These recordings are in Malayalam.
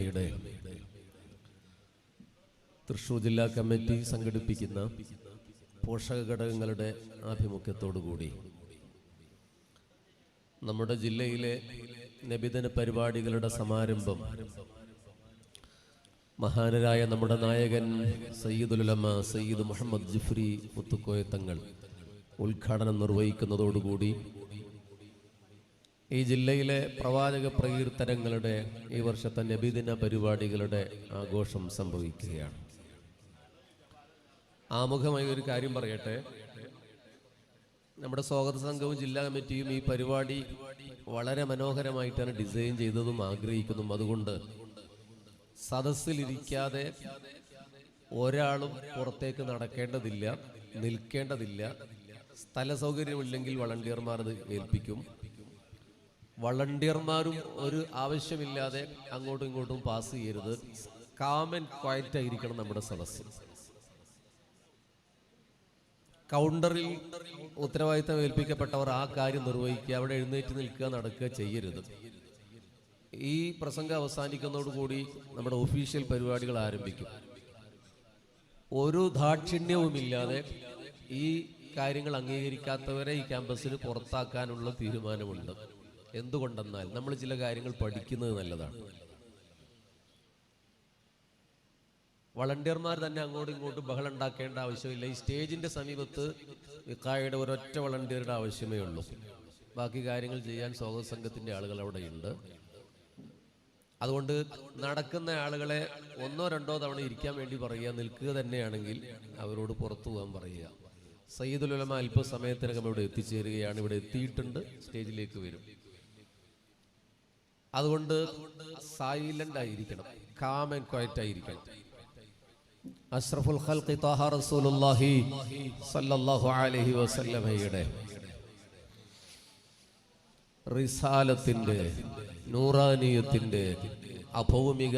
യുടെ തൃശൂർ ജില്ലാ കമ്മിറ്റി സംഘടിപ്പിക്കുന്ന പോഷക ഘടകങ്ങളുടെ ആഭിമുഖ്യത്തോടുകൂടി നമ്മുടെ ജില്ലയിലെ നബിദിന പരിപാടികളുടെ സമാരംഭം മഹാനരായ നമ്മുടെ നായകൻ സയ്യിദുലമ സയ്യിദ് മുഹമ്മദ് ജിഫ്രി മുത്തുക്കോയ തങ്ങൾ ഉദ്ഘാടനം നിർവഹിക്കുന്നതോടുകൂടി ഈ ജില്ലയിലെ പ്രവാചക പ്രകീർത്തനങ്ങളുടെ ഈ വർഷത്തെ നബിദിന പരിപാടികളുടെ ആഘോഷം സംഭവിക്കുകയാണ്. ആമുഖമായി ഒരു കാര്യം പറയട്ടെ. നമ്മുടെ സ്വാഗത സംഘവും ജില്ലാ കമ്മിറ്റിയും ഈ പരിപാടി വളരെ മനോഹരമായിട്ടാണ് ഡിസൈൻ ചെയ്തതും ആഗ്രഹിക്കുന്നതും. അതുകൊണ്ട് സദസ്സിലിരിക്കാതെ ഒരാളും പുറത്തേക്ക് നടക്കേണ്ടതില്ല നിൽക്കേണ്ടതില്ല. സ്ഥല സൗകര്യമില്ലെങ്കിൽ വളണ്ടിയർമാർ അത് ഏൽപ്പിക്കും. വളണ്ടിയർമാരും ഒരു ആവശ്യമില്ലാതെ അങ്ങോട്ടും ഇങ്ങോട്ടും പാസ് ചെയ്യരുത്. കാമൻ ക്വയറ്റ് ആയിരിക്കണം നമ്മുടെ സദസ്സ്. കൗണ്ടറിൽ ഉത്തരവാദിത്തം ഏൽപ്പിക്കപ്പെട്ടവർ ആ കാര്യം നിർവഹിക്കുക അവിടെ എഴുന്നേറ്റ് നിൽക്കുക നടക്കുക ചെയ്യരുത്. ഈ പ്രസംഗം അവസാനിക്കുന്നതോടുകൂടി നമ്മുടെ ഒഫീഷ്യൽ പരിപാടികൾ ആരംഭിക്കും. ഒരു ദാക്ഷിണ്യവുമില്ലാതെ ഈ കാര്യങ്ങൾ അംഗീകരിക്കാത്തവരെ ഈ ക്യാമ്പസിന് പുറത്താക്കാനുള്ള തീരുമാനമുണ്ട്. എന്തുകൊണ്ടെന്നാൽ നമ്മൾ ചില കാര്യങ്ങൾ പഠിക്കുന്നത് നല്ലതാണ്. വളണ്ടിയർമാർ തന്നെ അങ്ങോട്ടും ഇങ്ങോട്ടും ബഹളം ഉണ്ടാക്കേണ്ട ആവശ്യമില്ല. ഈ സ്റ്റേജിന്റെ സമീപത്ത് വിക്കായുടെ ഒരൊറ്റ വളണ്ടിയറുടെ ആവശ്യമേ ഉള്ളൂ. ബാക്കി കാര്യങ്ങൾ ചെയ്യാൻ സ്വാഗത സംഘത്തിന്റെ ആളുകൾ അവിടെയുണ്ട്. അതുകൊണ്ട് നടക്കുന്ന ആളുകളെ ഒന്നോ രണ്ടോ തവണ ഇരിക്കാൻ വേണ്ടി പറയുക നിൽക്കുക തന്നെയാണെങ്കിൽ അവരോട് പുറത്തു പോകാൻ പറയുക. സയ്യിദുലമ അല്പസമയത്തിനകം ഇവിടെ എത്തിച്ചേരുകയാണ്. ഇവിടെ എത്തിയിട്ടുണ്ട്. സ്റ്റേജിലേക്ക് വരും. അതുകൊണ്ട് സൈലന്റ് ആയിരിക്കണം. കാം ആൻഡ് ക്വയറ്റ് ആയിരിക്കണം. അഷ്റഫുൽ ഖൽഖി ത്വാഹ റസൂലുള്ളാഹി സല്ലല്ലാഹു അലൈഹി വസല്ലമയുടെ റിസാലത്തിന്റെ നൂറാനീയത്തിന്റെ അഭൗമിക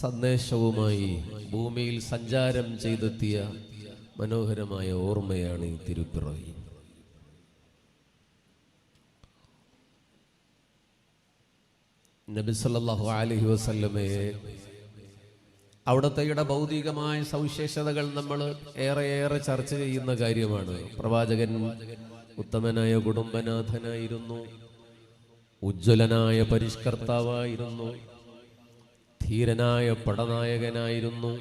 സന്ദേശവുമായി ഭൂമിയിൽ സഞ്ചാരം ചെയ്തെത്തിയ മനോഹരമായ ഓർമ്മയാണ് ഈ തിരുപ്പിറവി. നബി അലഹി വസല്ലമയെ അവിടത്തെയുടെ ഭൗതികമായ സവിശേഷതകൾ നമ്മൾ ഏറെ ഏറെ ചർച്ച ചെയ്യുന്ന കാര്യമാണ്. പ്രവാചകൻ ഉത്തമനായ കുടുംബനാഥനായിരുന്നു ഉജ്ജ്വലനായ പരിഷ്കർത്താവായിരുന്നു ധീരനായ പടനായകനായിരുന്നു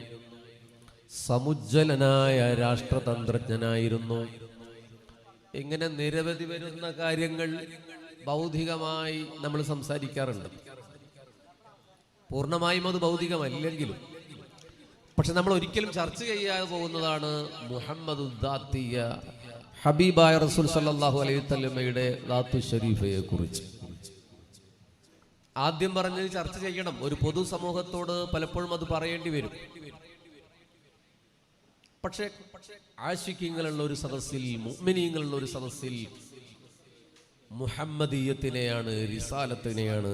സമുജ്വലനായ രാഷ്ട്രതന്ത്രജ്ഞനായിരുന്നു. ഇങ്ങനെ നിരവധി വരുന്ന കാര്യങ്ങൾ ഭൗതികമായി നമ്മൾ സംസാരിക്കാറുണ്ട്. പൂർണമായും അത് ഭൗതികമല്ലെങ്കിലും. പക്ഷെ നമ്മൾ ഒരിക്കലും ചർച്ച ചെയ്യാതെ പോകുന്നതാണ് മുഹമ്മദ് ദാത്തിയ ഹബീബായ റസൂൽ സല്ലാഹു അലൈഹി തല്ലമ്മയുടെ ദാത്തു ഷരീഫയെ കുറിച്ച്. ആദ്യം പറഞ്ഞത് ചർച്ച ചെയ്യണം. ഒരു പൊതു സമൂഹത്തോട് പലപ്പോഴും അത് പറയേണ്ടി വരും. പക്ഷേ ആശിക്കിങ്ങളുള്ള ഒരു സദസ്സിൽ മുഅ്മിനീങ്ങളുള്ള ഒരു സദസ്സിൽ മുഹമ്മദീയത്തിനെയാണ് റിസാലത്തിനെയാണ്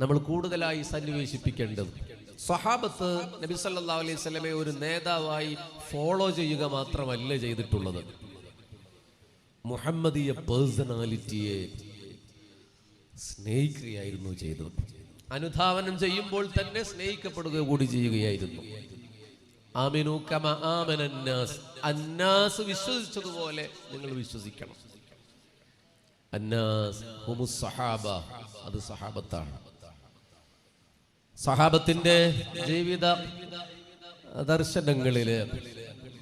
നമ്മൾ കൂടുതലായി സന്നിവേശിപ്പിക്കേണ്ടത് സഹാബത്ത് നബി സല്ലാ അലൈഹി സ്വലമെ ഒരു നേതാവായി ഫോളോ ചെയ്യുക മാത്രമല്ല ചെയ്തിട്ടുള്ളത്. മുഹമ്മദീയ പേഴ്സണാലിറ്റിയെ സ്നേഹിക്കുകയായിരുന്നു ചെയ്തത്. അനുധാവനം ചെയ്യുമ്പോൾ തന്നെ സ്നേഹിക്കപ്പെടുക കൂടി ചെയ്യുകയായിരുന്നു. ആമിനു കമ അന്നാസ്. വിശ്വസിച്ചതുപോലെ നിങ്ങൾ വിശ്വസിക്കണം. അന്നാസ് ഹുമു അത് സഹാബത്താണ് സഹാബത്തിന്റെ ജീവിത ദർശനങ്ങളിൽ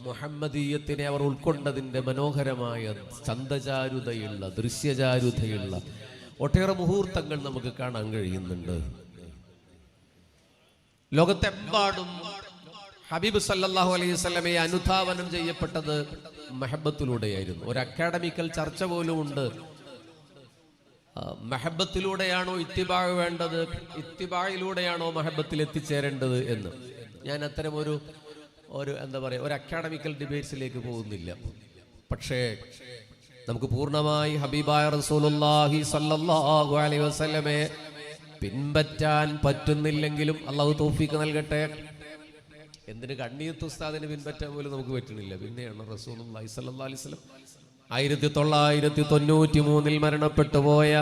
മുഹമ്മദീയത്തിനെ അവർ ഉൾക്കൊണ്ടതിന്റെ മനോഹരമായ ചന്തചാരുതയുള്ള ദൃശ്യചാരുതയുള്ള ഒട്ടേറെ മുഹൂർത്തങ്ങൾ നമുക്ക് കാണാൻ കഴിയുന്നുണ്ട്. ലോകത്തെമ്പാടും ഹബീബ് സല്ലാഹു അലൈഹി സ്വലമയെ അനുധാവനം ചെയ്യപ്പെട്ടത് മെഹബത്തിലൂടെയായിരുന്നു. ഒരു അക്കാഡമിക്കൽ ചർച്ച പോലും ഉണ്ട്. മെഹബത്തിലൂടെയാണോ ഇത്തിബാ വേണ്ടത്? ഇത്തിബായിലൂടെയാണോ മെഹബത്തിൽ എത്തിച്ചേരേണ്ടത് എന്ന്? ഞാൻ അത്തരം ഒരു ഒരു എന്താ പറയുക ഒരു അക്കാഡമിക്കൽ ഡിബേറ്റ്സിലേക്ക് പോകുന്നില്ല. പക്ഷേ നമുക്ക് പൂർണമായി ഹബീബായ റസൂലുള്ളാഹി സല്ലല്ലാഹു അലൈഹി വസല്ലമയെ പിൻപറ്റാൻ പറ്റുന്നില്ലെങ്കിലും അള്ളാഹു തോഫിക്ക് നൽകട്ടെ. എന്തിന് കണ്ണീത്ത് ഉസ്താദിനെ പിൻപറ്റാൻ പോലും നമുക്ക് പറ്റുന്നില്ല. പിന്നെയാണ് റസൂലുള്ളാഹി സ്വല്ലല്ലാഹി അലൈഹി വസല്ലം ആയിരത്തി തൊള്ളായിരത്തി തൊണ്ണൂറ്റി മൂന്നിൽ മരണപ്പെട്ടു പോയ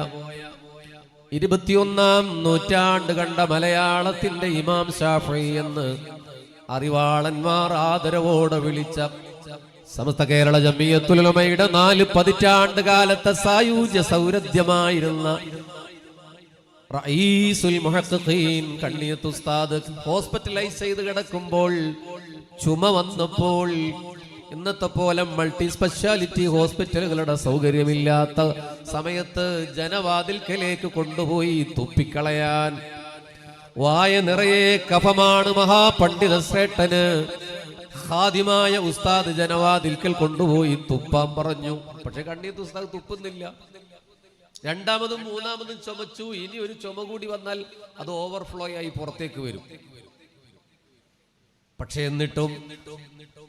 ഇരുപത്തിയൊന്നാം നൂറ്റാണ്ട് കണ്ട മലയാളത്തിന്റെ ഇമാം ഷാഫി എന്ന് അറിവാളന്മാർ ആദരവോടെ വിളിച്ച സമസ്ത കേരള ജമ്മിയത്തുലമയുടെ നാല് പതിറ്റാണ്ട് കാലത്തെ സായൂജ്യ സൗരഭ്യമായിരുന്ന കണ്ണിയത്ത് ഉസ്താദ് ഹോസ്പിറ്റലൈസ് ചെയ്ത് കിടക്കുമ്പോൾ ചുമ വന്നപ്പോൾ ഇന്നത്തെ പോലെ മൾട്ടി സ്പെഷ്യാലിറ്റി ഹോസ്പിറ്റലുകളുടെ സൗകര്യമില്ലാത്ത സമയത്ത് ജനവാതിൽക്കലേക്ക് കൊണ്ടുപോയി തുപ്പിക്കളയാൻ. വായ നിറയെ കഫമാണ് മഹാപണ്ഡിത ശ്രേഷ്ഠന് ഹാദിമായ ഉസ്താദ് ജനവാതിൽക്കൽ കൊണ്ടുപോയി തുപ്പാൻ പറഞ്ഞു. പക്ഷെ കണ്ണീത്ത് ഉസ്താദ് തുപ്പുന്നില്ല. രണ്ടാമതും മൂന്നാമതും ചുമച്ചു. ഇനി ഒരു ചുമ കൂടി വന്നാൽ അത് ഓവർഫ്ലോ ആയി പുറത്തേക്ക് വരും. പക്ഷെ എന്നിട്ടും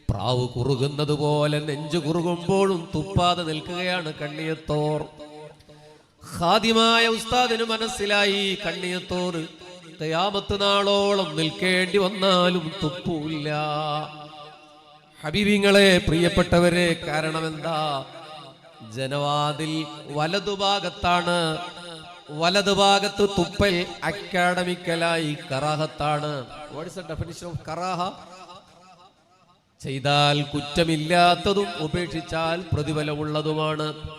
പ്രാവ് കുറുകുന്നത് പോലെ നെഞ്ചു കുറുകുമ്പോഴും തുപ്പാതെ നിൽക്കുകയാണ് കണ്ണിയത്തോർ. ഖാദിമായ ഉസ്താദിന് മനസ്സിലായി കണ്ണിയത്തോർ കയാമത്ത് നാളോളം നിൽക്കേണ്ടി വന്നാലും തുപ്പൂല്ല. ഹബീബിങ്ങളെ പ്രിയപ്പെട്ടവരെ കാരണം എന്താ ജനവാതിൽ വലതുഭാഗത്താണ് വലതുഭാഗത്ത് തുപ്പൽ അക്കാഡമിക്കലായി കറാഹത്താണ്. ഓഫ് ചെയ്താൽ കുറ്റമില്ലാത്തതും ഉപേക്ഷിച്ചാൽ പ്രതിഫലമുള്ളതുമാണ്.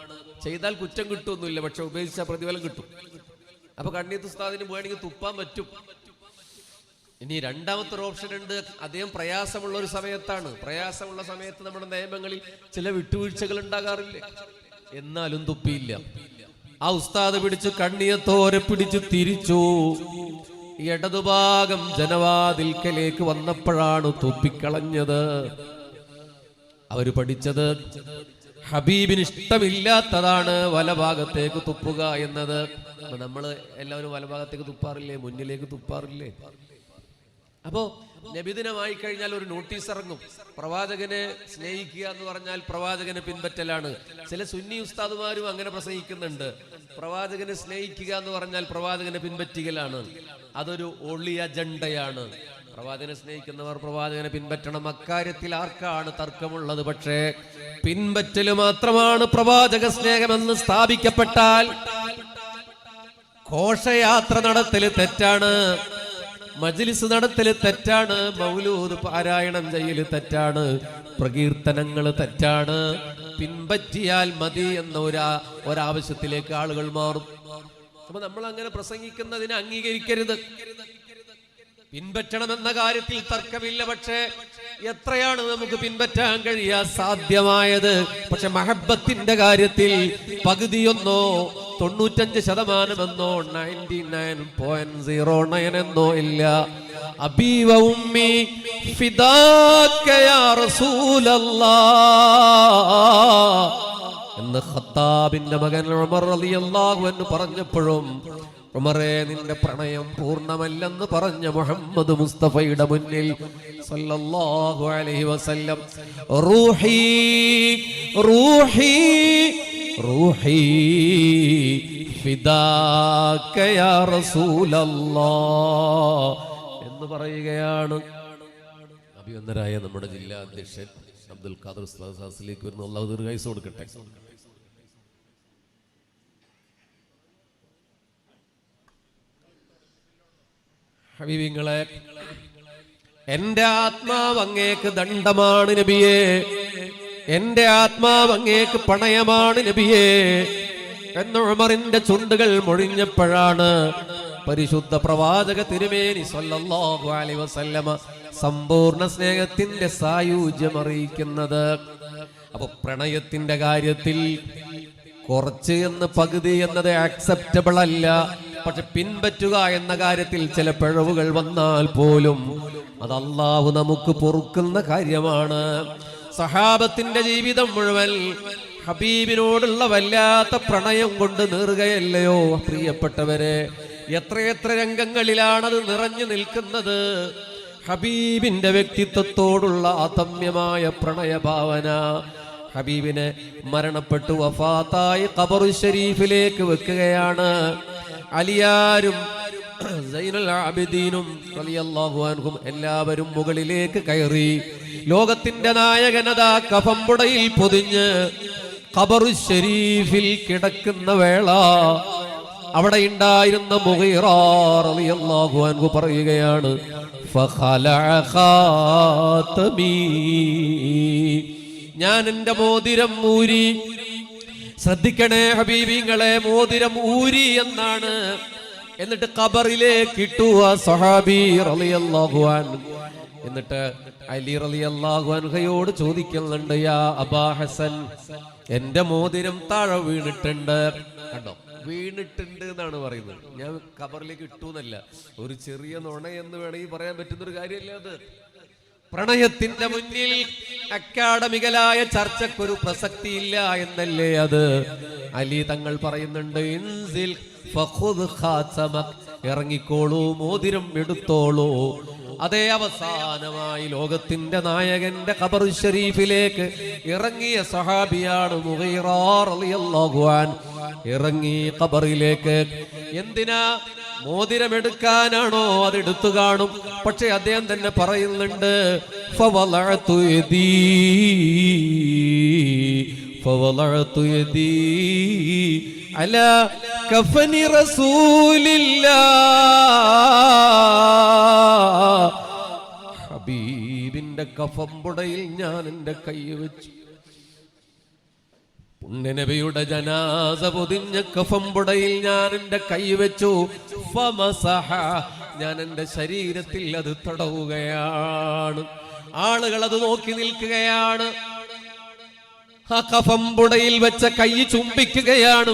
ചെയ്താൽ കുറ്റം കിട്ടുമൊന്നുമില്ല പക്ഷെ ഉപേക്ഷിച്ചാൽ പ്രതിഫലം കിട്ടും. അപ്പൊ കണ്ണീത്ത് ഉസ്താദിന് വേണമെങ്കിൽ തുപ്പാൻ പറ്റും. ഇനി രണ്ടാമത്തെ ഒരു ഓപ്ഷൻ ഉണ്ട്. അദ്ദേഹം പ്രയാസമുള്ള ഒരു സമയത്താണ്. പ്രയാസമുള്ള സമയത്ത് നമ്മുടെ നിയമങ്ങളിൽ ചില വിട്ടുവീഴ്ചകൾ ഉണ്ടാകാറില്ലേ? എന്നാലും തുപ്പിയില്ല. ആ ഉസ്താദ് പിടിച്ച് കണ്ണിയത്തോരെ പിടിച്ച് തിരിച്ചു. ഇടതുഭാഗം ജനവാതിൽക്കലേക്ക് വന്നപ്പോഴാണ് തുപ്പിക്കളഞ്ഞത്. അവർ പഠിച്ചത് ഹബീബിന് ഇഷ്ടമില്ലാത്തതാണ് വലഭാഗത്തേക്ക് തുപ്പുക എന്നത്. നമ്മൾ എല്ലാവരും വലഭാഗത്തേക്ക് തുപ്പാറില്ലേ? മുന്നിലേക്ക് തുപ്പാറില്ലേ? അപ്പോ നബിദിനമായി കഴിഞ്ഞാൽ ഒരു നോട്ടീസ് ഇറങ്ങും. പ്രവാചകനെ സ്നേഹിക്കുക എന്ന് പറഞ്ഞാൽ പ്രവാചകനെ പിൻപറ്റലാണ്. ചില സുന്നി ഉസ്താദുമാരും അങ്ങനെ പ്രസംഗിക്കുന്നുണ്ട്. പ്രവാചകനെ സ്നേഹിക്കുക എന്ന് പറഞ്ഞാൽ പ്രവാചകനെ പിൻപറ്റുകയാണ് അതൊരു ഒളി അജണ്ടയാണ്. പ്രവാചകനെ സ്നേഹിക്കുന്നവർ പ്രവാചകനെ പിൻപറ്റണം. അക്കാര്യത്തിൽ ആർക്കാണ് തർക്കമുള്ളത്? പക്ഷേ പിൻപറ്റൽ മാത്രമാണ് പ്രവാചക സ്നേഹമെന്ന് സ്ഥാപിക്കപ്പെട്ടാൽ ഘോഷയാത്ര നടത്തൽ തെറ്റാണ്. മജ്ലിസ് നടത്തൽ തെറ്റാണ്. മൗലൂദ് പാരായണം ചെയ്യൽ തെറ്റാണ്. പ്രകീർത്തനങ്ങൾ തെറ്റാണ്. പിൻപറ്റിയാൽ മതി എന്ന ഒരാ ഒരാവശ്യത്തിലേക്ക് ആളുകൾ മാറും. അപ്പൊ നമ്മൾ അങ്ങനെ പ്രസംഗിക്കുന്നതിനെ അംഗീകരിക്കരുത്. പിൻപറ്റണമെന്ന കാര്യത്തിൽ തർക്കമില്ല പക്ഷേ എത്രയാണ് നമുക്ക് പിൻപറ്റാൻ കഴിയാ സാധ്യമായത്. പക്ഷെ മഹബത്തിന്റെ കാര്യത്തിൽ പകുതിയൊന്നോ തൊണ്ണൂറ്റഞ്ച് ശതമാനം എന്നോ ninety nine point zero nine എന്നോ ഇല്ല. അബീവ ഉമ്മി എന്ന് ഖത്താബിന്റെ മകൻ ഉമർ റളിയല്ലാഹു അൻഹു പറഞ്ഞപ്പോഴും ഉമറേ നിന്റെ പ്രണയം പൂർണമല്ലെന്ന് പറഞ്ഞ മുഹമ്മദ് മുസ്തഫയുടെ മുന്നിൽ സല്ലല്ലാഹു അലൈഹി വസല്ലം റൂഹി റൂഹി റൂഹി ഫിദാക യാ റസൂലല്ലാ എന്ന് പറയുകയാണ്. അഭിനന്ദനായ നമ്മുടെ ജില്ലാ അധ്യക്ഷൻ അബ്ദുൽ ഖാദർ സാസിലേക്ക് വരുന്ന അള്ളാഹു ദീർഘായുസ് കൊടുക്കട്ടെ. ഹബീബിങ്ങളെ എന്റെ ആത്മാവ് അങ്ങേക്ക് ദണ്ഡമാണ് നബിയേ. എന്റെ ആത്മാവ് അങ്ങേക്ക് പണയമാണ് നബിയേ. എന്ന് ഉമറിന്റെ ചുണ്ടുകൾ മൊഴിഞ്ഞപ്പോഴാണ് പരിശുദ്ധ പ്രവാചക തിരുമേനി സല്ലല്ലാഹു അലൈഹി വസല്ലമ സമ്പൂർണ സ്നേഹത്തിന്റെ സായുജ്യം അറിയിക്കുന്നത്. അപ്പൊ പ്രണയത്തിന്റെ കാര്യത്തിൽ കുറച്ച് എന്ന് പകുതി എന്നത് ആക്സെപ്റ്റബിൾ അല്ല. പക്ഷെ പിൻപറ്റുക എന്ന കാര്യത്തിൽ ചില പിഴവുകൾ വന്നാൽ പോലും അത് നമുക്ക് പൊറുക്കുന്ന കാര്യമാണ്. സഹാബത്തിന്റെ ജീവിതം മുഴുവൻ ഹബീബിനോടുള്ള വല്ലാത്ത പ്രണയം കൊണ്ട് നീറുകയല്ലയോ പ്രിയപ്പെട്ടവരെ? എത്രയെത്ര രംഗങ്ങളിലാണത് നിറഞ്ഞു നിൽക്കുന്നത്. ഹബീബിന്റെ വ്യക്തിത്വത്തോടുള്ള അതമ്യമായ പ്രണയഭാവന. ഹബീബിനെ മരണപ്പെട്ടു വഫാത്തായി ഖബറു ഷരീഫിലേക്ക് വെക്കുകയാണ്. അലിയാരും ആബിദീനും എല്ലാവരും മുകളിലേക്ക് കയറി. ലോകത്തിന്റെ നായകനതാ കഫമ്പുടയിൽ പൊതിഞ്ഞ് ഖബറു ഷരീഫിൽ കിടക്കുന്ന വേള. അവിടെ ഉണ്ടായിരുന്ന അൻഹു പറയുകയാണ്. ഞാൻ എന്റെ മോതിരം ഊരി. ശ്രദ്ധിക്കണേ ഹബീബിങ്ങളെ മോതിരം ഊരി എന്നാണ് എന്നിട്ട് ഖബറിലേക്ക് ആ സഹാബി റളിയല്ലാഹു അൻഹു. എന്നിട്ട് അലി റളിയല്ലാഹു അൻഹയോട് ചോദിക്കുന്നുണ്ട് യാ അബാ ഹസൻ എന്റെ മോതിരം താഴെ വീണിട്ടുണ്ട്. കണ്ടോ? വീണിട്ടുണ്ട് എന്നാണ് പറയുന്നത്. ഞാൻ കബറിലേക്ക് ഇട്ടു എന്നല്ല. ഒരു ചെറിയ നുണ എന്ന് വേണമെങ്കിൽ പറയാൻ പറ്റുന്ന ഒരു കാര്യമല്ല അത്. പ്രണയത്തിന്റെ മുന്നിൽ അക്കാഡമികലായ ചർച്ചക്കൊരു പ്രസക്തിയില്ല എന്നല്ലേ അത്? അലി തങ്ങൾ പറയുന്നുണ്ട് ഇൻസിൽ. ഇറങ്ങിക്കോളൂ മോതിരം എടുത്തോളൂ. അതേ അവസാനമായി ലോകത്തിന്റെ നായകന്റെ ഖബർ ഷരീഫിലേക്ക് ഇറങ്ങിയ സഹാബിയാണ് ഇറങ്ങി ഖബറിലേക്ക്. എന്തിനാ? മോതിരം എടുക്കാനാണോ? അത് എടുത്തു കാണും. പക്ഷെ അദ്ദേഹം തന്നെ പറയുന്നുണ്ട് ഫവളഅതു യദീ على كفن رسول റസൂലില്ലാ ഹബീബിന്റെ പുടയിൽ ഞാൻ എന്റെ കൈ വെച്ചു. പുണ്യനബിയുടെ ജനാസ പൊതിഞ്ഞ കഫം പുടയിൽ ഞാൻ എന്റെ കൈ വെച്ചു. ഫമസഹ ഞാൻ എന്റെ ശരീരത്തിൽ അത് തടവുകയാണ്. ആളുകൾ അത് നോക്കി നിൽക്കുകയാണ്. ആ കഫമ്പുടയിൽ വെച്ച കൈ ചുംബിക്കുകയാണ്.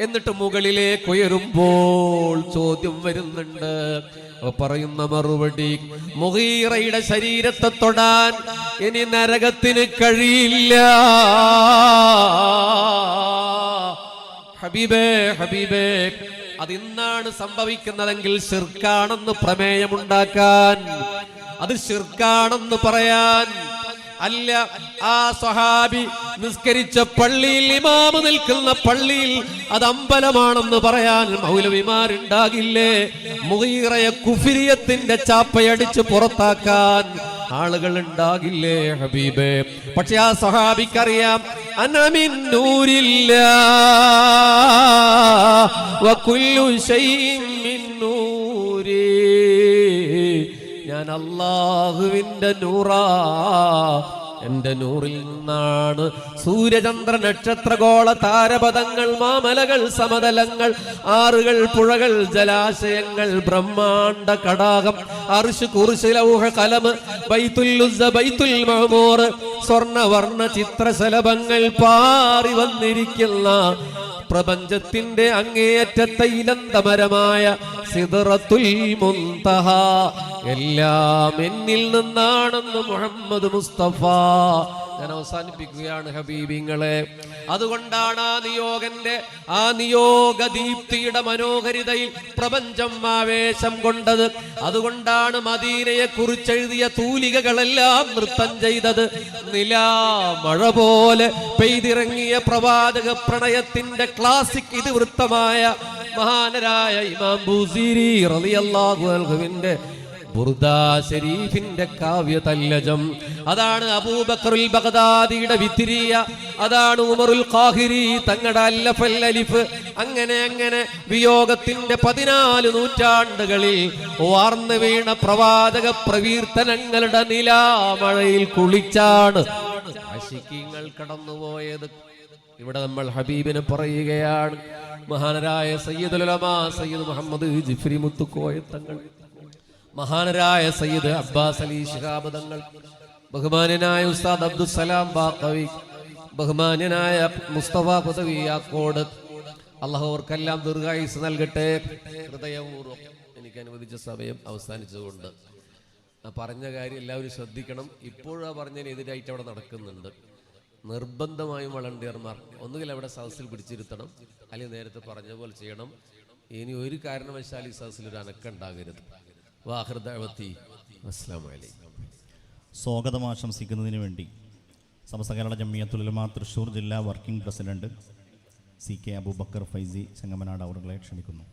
എന്നിട്ട് മുകളിലേക്ക് ഉയരുമ്പോൾ ചോദ്യം വരുന്നുണ്ട് പറയുന്ന മറുപടി മുഗീറയുടെ ശരീരത്തെ തൊടാൻ ഇനി നരകത്തിന് കഴിയില്ല ഹബീബേ ഹബീബേ അതിന്നാണ് സംഭവിക്കുന്നതെങ്കിൽ ശിർക്കാണെന്ന് പ്രമേയമുണ്ടാക്കാൻ അത് ശിർക്കാണെന്ന് പറയാൻ അല്ല ആ സഹാബി നിസ്കരിച്ച പള്ളിയിൽ ഇമാമ് നിൽക്കുന്ന പള്ളിയിൽ അത് അമ്പലമാണെന്ന് പറയാൻ മൗലവിമാരുണ്ടാകില്ലേ? മുഹീറയെ കുഫിരിയത്തിന്റെ ചാപ്പയടിച്ച് പുറത്താക്കാൻ ആളുകൾ ഉണ്ടാകില്ലേ ഹബീബേ? പക്ഷെ ആ സഹാബിക്കറിയാം അനമിൻ നൂരില്ല വകുല്ലു ഞാൻ അള്ളാഹുവിന്റെ നൂറാ. എന്റെ നൂറിൽ നിന്നാണ് സൂര്യചന്ദ്ര നക്ഷത്രഗോള താരപഥങ്ങൾ മാമലകൾ സമതലങ്ങൾ ആറുകൾ പുഴകൾ ജലാശയങ്ങൾ ബ്രഹ്മാണ്ട കടാകം അർഷ് കുറിശ് ലൗഹ കലമ് ബൈത്തുൽ ബൈത്തുൽ സ്വർണവർണ ചിത്രശലഭങ്ങൾ പാറി വന്നിരിക്കുന്ന പ്രപഞ്ചത്തിന്റെ അങ്ങേയറ്റത്തെ ഇലന്തമരമായ സിദറത്തുൽ മുന്തഹ എല്ലാം എന്നിൽ നിന്നാണെന്ന് മുഹമ്മദ് മുസ്തഫ. ഞാൻ അവസാനിപ്പിക്കുകയാണ് ഹബീബിങ്ങളെ. അതുകൊണ്ടാണ് ആ നിയോഗന്റെ ആ നിയോഗ ദീപ്തിയുടെ മനോഹരിതയിൽ പ്രപഞ്ചം ആവേശം കൊണ്ടത്. അതുകൊണ്ടാണ് മദീനയെ കുറിച്ചെഴുതിയ തൂലികകളെല്ലാം നൃത്തം ചെയ്തത്. നിലാ മഴ പോലെ പെയ്തിറങ്ങിയ പ്രവാചക പ്രണയത്തിന്റെ ക്ലാസിക് ഇതിവൃത്തമായ മഹാനരായ ഇമാം ബൂസിരി റളിയല്ലാഹു അൻഹുവിന്റെ ഷരീഫിന്റെ കാവ്യ തല്ലജം അതാണ് അബൂബക്കറുൽ ബഗ്ദാദിയുടെ വിത്തിരിയ. അതാണ് ഉമറുൽ ഖാഹിരി തങ്ങളുടെ അല്ലഫൽ അലിഫ്. അങ്ങനെ അങ്ങനെ വിയോഗത്തിന്റെ പതിനാല് നൂറ്റാണ്ടുകളിൽ വാർന്നു വീണ പ്രവാചക പ്രകീർത്തനങ്ങളുടെ നിലാമഴയിൽ കുളിച്ചാണ്. ആശിക്കീങ്ങൾ കടന്നുപോയത്. ഇവിടെ നമ്മൾ ഹബീബിനെ പറയുകയാണ്. മഹാനരായ സയ്യിദുൽ ഉലമാ സയ്യിദ് മുഹമ്മദ് ജിഫ്രി മുത്തുക്കോയ തങ്ങൾ. മഹാനരായ സയ്യിദ് അബ്ബാസ് അലി ശിഹാബ് തങ്ങൾ ബഹുമാന്യനായ ഉസ്താദ് അബ്ദുസലാം ബാക്കവി ബഹുമാന്യനായ മുസ്തഫ കുതവി യാക്കോട് അള്ളാഹുവർക്കെല്ലാം ദീർഘായുസ് നൽകട്ടെ. ഹൃദയപൂർവം എനിക്ക് അനുവദിച്ച സമയം അവസാനിച്ചുകൊണ്ട് പറഞ്ഞ കാര്യം എല്ലാവരും ശ്രദ്ധിക്കണം. ഇപ്പോഴാ പറഞ്ഞതിന് എതിരായിട്ട് അവിടെ നടക്കുന്നുണ്ട്. നിർബന്ധമായും വളണ്ടിയർമാർ ഒന്നുകിൽ അവിടെ സദസ്സിൽ പിടിച്ചിരുത്തണം അല്ലെങ്കിൽ നേരത്തെ പറഞ്ഞ പോലെ ചെയ്യണം. ഇനി ഒരു കാരണവശാൽ ഈ സദസ്സിൽ ഒരു അനക്കുണ്ടാകരുത് വാഹൃദവത്തി സ്വാഗതം ആശംസിക്കുന്നതിന് വേണ്ടി സമസ്ത കേരള ജമ്മിയത്തുലമ തൃശ്ശൂർ ജില്ലാ working president C K Abubakar Faizy Chengamanad അവറുകളെ ക്ഷണിക്കുന്നു.